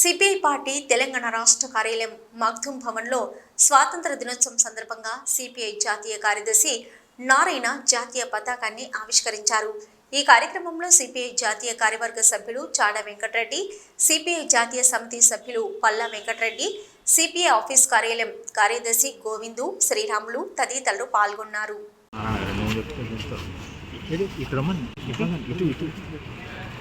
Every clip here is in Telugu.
సిపిఐ పార్టీ తెలంగాణ రాష్ట్ర కార్యాలయం మగ్ధుం భవన్లో స్వాతంత్ర దినోత్సవం సందర్భంగా సిపిఐ జాతీయ కార్యదర్శి నారాయణ జాతీయ పతాకాన్ని ఆవిష్కరించారు. ఈ కార్యక్రమంలో సిపిఐ జాతీయ కార్యవర్గ సభ్యులు చాడ వెంకటరెడ్డి సిపిఐ జాతీయ సమితి సభ్యులు పల్లా వెంకటరెడ్డి సిపిఐ ఆఫీస్ కార్యాలయం కార్యదర్శి గోవిందు శ్రీరాములు తదితరులు పాల్గొన్నారు.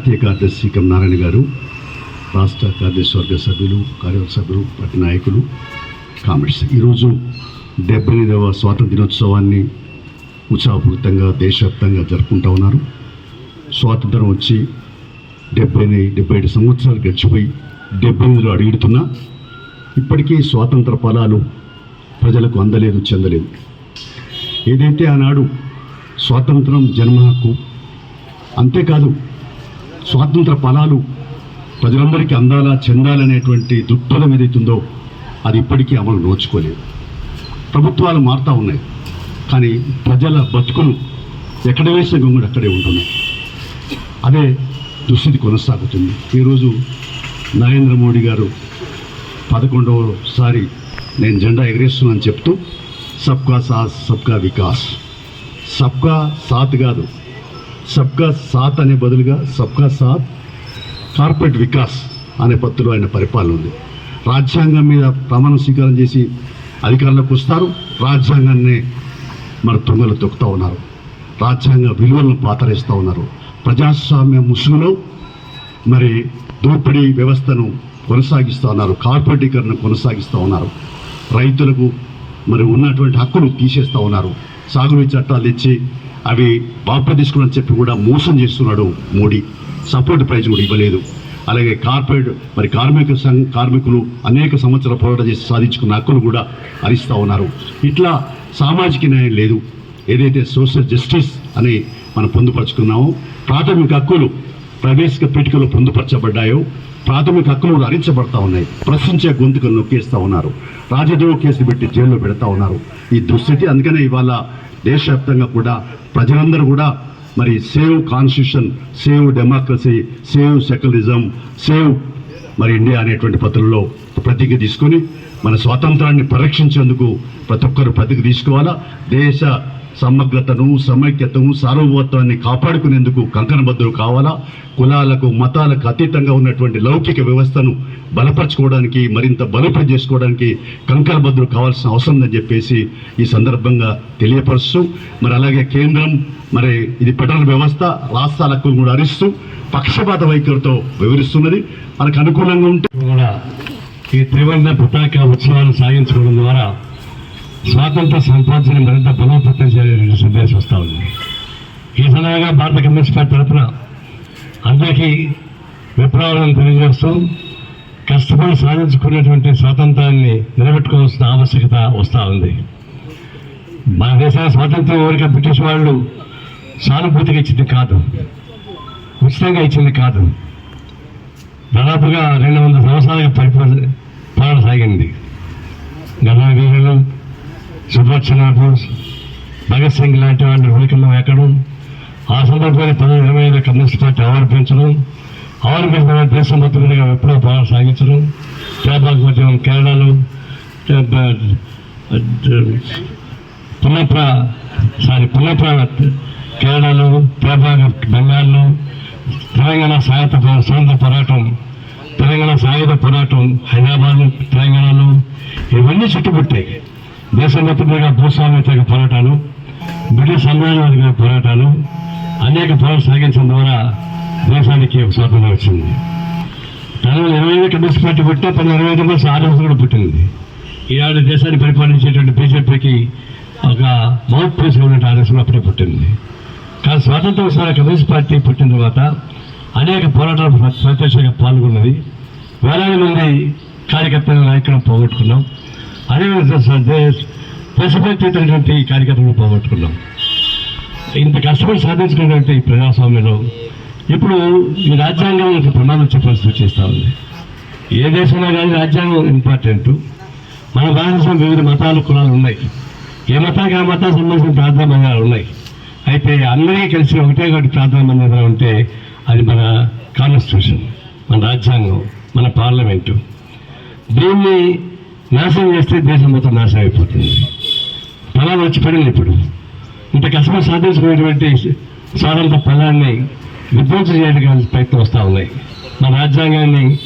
జాతీయ కార్యదర్శి కం నారాయణ గారు రాష్ట్ర కార్యదర్శి వర్గ సభ్యులు కార్యవర్గ సభ్యులు పట్టి నాయకులు కామెంట్స్ ఈరోజు డెబ్బై ఎనిమిదవ స్వాతంత్ర దినోత్సవాన్ని ఉత్సాహపూరితంగా దేశవ్యాప్తంగా జరుపుకుంటా ఉన్నారు. స్వాతంత్రం వచ్చి డెబ్బై డెబ్బై ఏడు సంవత్సరాలు గడిచిపోయి డెబ్బై ఎనిమిదిలో అడుగుతున్నా ఇప్పటికీ స్వాతంత్ర ఫలాలు ప్రజలకు అందలేదు చెందలేదు. ఏదైతే ఆనాడు స్వాతంత్రం జన్మ హక్కు అంతేకాదు స్వాతంత్ర ఫలాలు ప్రజలందరికీ అందాలా చెందాలనేటువంటి దృక్పథం ఏదైతుందో అది ఇప్పటికీ అమలు నోచుకోలేదు. ప్రభుత్వాలు మారుతూ ఉన్నాయి. కానీ ప్రజల బతుకులు ఎక్కడ వేసిన గొంగుడు అక్కడే ఉంటున్నాయి. అదే దుస్థితి కొనసాగుతుంది. ఈరోజు నరేంద్ర మోడీ గారు పదకొండవసారి నేను జెండా ఎగరేస్తున్నానని చెప్తూ సబ్కా సాత్ సబ్కా వికాస్. సబ్కా సాత్ కాదు సబ్కా సాత్ అనే బదులుగా సబ్కా సాత్ కార్పొరేట్ వికాస్ అనే పత్తులో ఆయన పరిపాలన ఉంది. రాజ్యాంగం మీద ప్రమాణ స్వీకారం చేసి అధికారంలోకి వస్తారు. రాజ్యాంగాన్ని మన తుంగలు తొక్కుతూ ఉన్నారు. రాజ్యాంగ విలువలను పాతరేస్తూ ఉన్నారు. ప్రజాస్వామ్య ముసుగులో మరి దోపిడీ వ్యవస్థను కొనసాగిస్తూ ఉన్నారు. కార్పొరేటీకరణ కొనసాగిస్తూ ఉన్నారు. రైతులకు మరి ఉన్నటువంటి హక్కులు తీసేస్తూ ఉన్నారు. సాగునీటి చట్టాలు తెచ్చి అవి వాపసు తీసుకుని చెప్పి కూడా మోసం చేస్తున్నాడు మోడీ. సపోర్ట్ ప్రైజ్ కూడా ఇవ్వలేదు. అలాగే కార్పొరేట్ మరి కార్మిక సంఘ కార్మికులు అనేక సంవత్సరాల పోరాటం చేసి సాధించుకున్న హక్కులు కూడా హరిస్తూ ఉన్నారు. ఇట్లా సామాజిక న్యాయం లేదు. ఏదైతే సోషల్ జస్టిస్ అని మనం పొందుపరుచుకున్నామో ప్రాథమిక హక్కులు ప్రవేశిక పీఠికలో పొందుపరచబడ్డాయో ప్రాథమిక హక్కులు కూడా హరించబడతా ఉన్నాయి. ప్రశ్నించే గొంతుకలు నొక్కేస్తూ ఉన్నారు. రాజద్రోహ కేసులు పెట్టి జైల్లో పెడతా ఉన్నారు. ఈ దుస్థితి అందుకనే ఇవాళ దేశవ్యాప్తంగా కూడా ప్రజలందరూ కూడా మరి save constitution save democracy save secularism save మరి ఇండియా అనేటువంటి పత్రంలో ప్రతిజ్ఞ తీసుకొని మన స్వాతంత్రాన్ని పరిరక్షించేందుకు ప్రతి ఒక్కరు ప్రతిజ్ఞ తీసుకోవాలా? దేశ సమగ్రతను సమైక్యతను సార్వభౌత్వాన్ని కాపాడుకునేందుకు కంకణబద్ధులు కావాలా? కులాలకు మతాలకు అతీతంగా ఉన్నటువంటి లౌకిక వ్యవస్థను బలపరచుకోవడానికి మరింత బలోపేతం చేసుకోవడానికి కంకణబద్ధులు కావాల్సిన అవసరం ఉందని చెప్పేసి ఈ సందర్భంగా తెలియపరుస్తూ మరి అలాగే కేంద్రం మరి ఇది ఫెడరల్ వ్యవస్థ రాష్ట్రాల హక్కులు కూడా అరిస్తూ పక్షపాత వైఖరితో వివరిస్తున్నది. మనకు అనుకూలంగా ఉంటే కూడా ఈ త్రివర్ణ పతాక ఉత్సవాన్ని సాగించుకోవడం ద్వారా స్వాతంత్ర సంపాదన మరింత బలోపేతం అవకాశం వస్తూ ఉంది. ఈ సందర్భంగా భారత కమ్యూనిస్ట్ పార్టీ తరఫున అందరికీ విప్లవాలను తెలియజేస్తూ కష్టపడి సాధించుకున్నటువంటి స్వాతంత్రాన్ని నిలబెట్టుకోవాల్సిన ఆవశ్యకత వస్తూ ఉంది. మన దేశానికి స్వాతంత్రం ఊరికే బ్రిటిష్ వాళ్ళు సానుభూతిగా ఇచ్చింది కాదు. ఉచితంగా ఇచ్చింది కాదు. దాదాపుగా రెండు వందల సంవత్సరాలుగా పరిపాలన పాలన సాగింది. గదా వీరులు సుభాష్ చంద్రబోస్ భగత్ సింగ్ లాంటి వారిని ఉనికిలో ఎక్కడం? ఆ సందర్భంగా పంతొమ్మిది ఇరవై ఐదు కమ్యూనిస్ట్ పార్టీ అవార్డు పెంచడం దేశం మొత్తం మీదుగా విప్లవ సాగించడం? చేపాకు ఉద్యమం కేరళలో పునప్ర సారీ పునప్ర కేరళలో ట్రాబాక్ బెంగాల్లో తెలంగాణ సాయుధ స్వతంత్ర పోరాటం తెలంగాణ సాయుధ పోరాటం హైదరాబాద్ తెలంగాణలో ఇవన్నీ చుట్టుముట్టాయి. దేశం మొత్తం మీద పోరాటాలు. బ్రిటిష్ సామ్రాజ్యవాద పోరాటాలు అనేక పోరాటాలు సాగించడం ద్వారా దేశానికి ఒక స్వాతంత్రం వచ్చింది. పంతొమ్మిది ఇరవై ఐదు కమ్యూనిస్ట్ పార్టీ పుట్టిన పంతొమ్మిది ఇరవై ఐదు ఆర్ఎస్ కూడా పుట్టింది. ఈనాడు దేశాన్ని పరిపాలించేటువంటి బీజేపీకి ఒక మౌత్ పీస్ ఉన్నట్టు ఆర్ఎస్ అప్పుడే పుట్టింది. కానీ స్వాతంత్ర సార్ కమ్యూనిస్ట్ పార్టీ పుట్టిన తర్వాత అనేక పోరాటాలు ప్రత్యక్షంగా పాల్గొన్నది. వేలాది మంది కార్యకర్తలను నాయకులను పోగొట్టుకున్నాం. అదేవిధంగా ప్రసిద్ధించేటటువంటి ఈ కార్యక్రమం పోగొట్టుకున్నాం. ఇంత కష్టపడి సాధించుకున్నటువంటి ఈ ప్రజాస్వామ్యంలో ఇప్పుడు ఈ రాజ్యాంగం ఒక ప్రమాదం వచ్చే పరిస్థితి చేస్తూ ఉంది. ఏ దేశంలో కానీ రాజ్యాంగం ఇంపార్టెంట్ మన భారతదేశం వివిధ మతాలు కులాలు ఉన్నాయి. ఏ మతానికి ఆ మతానికి సంబంధించిన ప్రార్థనా మందిరాలు ఉన్నాయి? అయితే అందరికీ కలిసి ఒకటే ఒకటి ప్రార్థనా మందిరం ఉంటే అది మన కాన్స్టిట్యూషన్ మన రాజ్యాంగం మన పార్లమెంటు దీన్ని నాశనం చేస్తే దేశం మొత్తం నాశనం అయిపోతుంది. ఫలాలు వచ్చి పడింది ఇప్పుడు. ఇంత కష్టపడి సాధించుకునేటువంటి స్వాతంత్ర ఫలాన్ని విధ్వంసం చేయడానికి ప్రయత్నం వస్తూ ఉన్నాయి. మన రాజ్యాంగాన్ని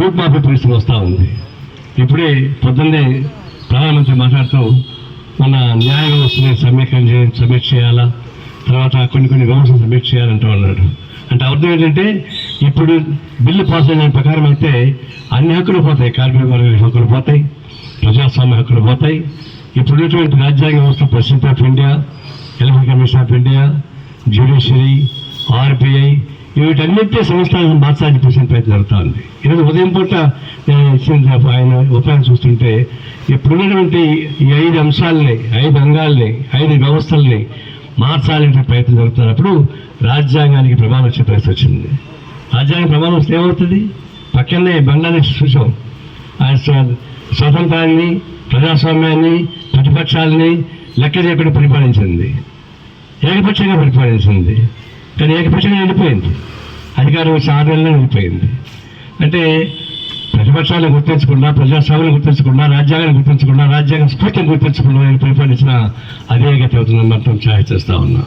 రూపుమాపే పరిస్థితి వస్తూ ఉంది. ఇప్పుడే పొద్దున్నే ప్రధానమంత్రి మాట్లాడుతూ మన న్యాయ వ్యవస్థని సమీకరణ సమీక్ష చేయాలా? తర్వాత కొన్ని కొన్ని వ్యవస్థలు సమీక్ష చేయాలంటూ ఉన్నాడు అంటే అర్థం ఏంటంటే ఇప్పుడు బిల్లు పాస్ అయిన ప్రకారం అయితే అన్ని హక్కులు పోతాయి. కార్మిక వర్గ హక్కులు పోతాయి. ప్రజాస్వామ్య హక్కులు పోతాయి. ఇప్పుడు ఉన్నటువంటి రాజ్యాంగ వ్యవస్థ president of India election commission of India judiciary RBI వీటన్నింటి సంస్థలను మార్చాలని చూసిన ప్రయత్నం జరుగుతూ ఉంది. ఈరోజు ఉదయం పూట నేను ఇచ్చిన ఆయన ఉపాయం చూస్తుంటే ఇప్పుడున్నటువంటి ఈ ఐదు అంశాలని ఐదు అంగాల్ని ఐదు వ్యవస్థల్ని మార్చాలనే ప్రయత్నం జరుగుతున్నప్పుడు రాజ్యాంగానికి ప్రమాణం వచ్చే ప్రయత్నం వచ్చింది. రాజ్యాంగ ప్రమాణం వస్తే ఏమవుతుంది? పక్కనే బంగ్లాదేశ్ చూసాం. ఆయన స్వతంత్రాన్ని ప్రజాస్వామ్యాన్ని ప్రతిపక్షాలని లెక్క చేయకుండా పరిపాలించింది. ఏకపక్షంగా పరిపాలించింది. కానీ ఏకపక్షంగా వెళ్ళిపోయింది అధికారం వచ్చి ఆరు వెళ్ళిపోయింది అంటే ప్రతిపక్షాలను గుర్తించకుండా ప్రజాస్వామ్యం గుర్తించకుండా రాజ్యాంగాన్ని గుర్తించకుండా రాజ్యాంగ స్ఫూర్తిని గుర్తించకుండా పరిపాలించిన అదే గతి అవుతుందని మనం ఛాయ చేస్తా ఉన్నా.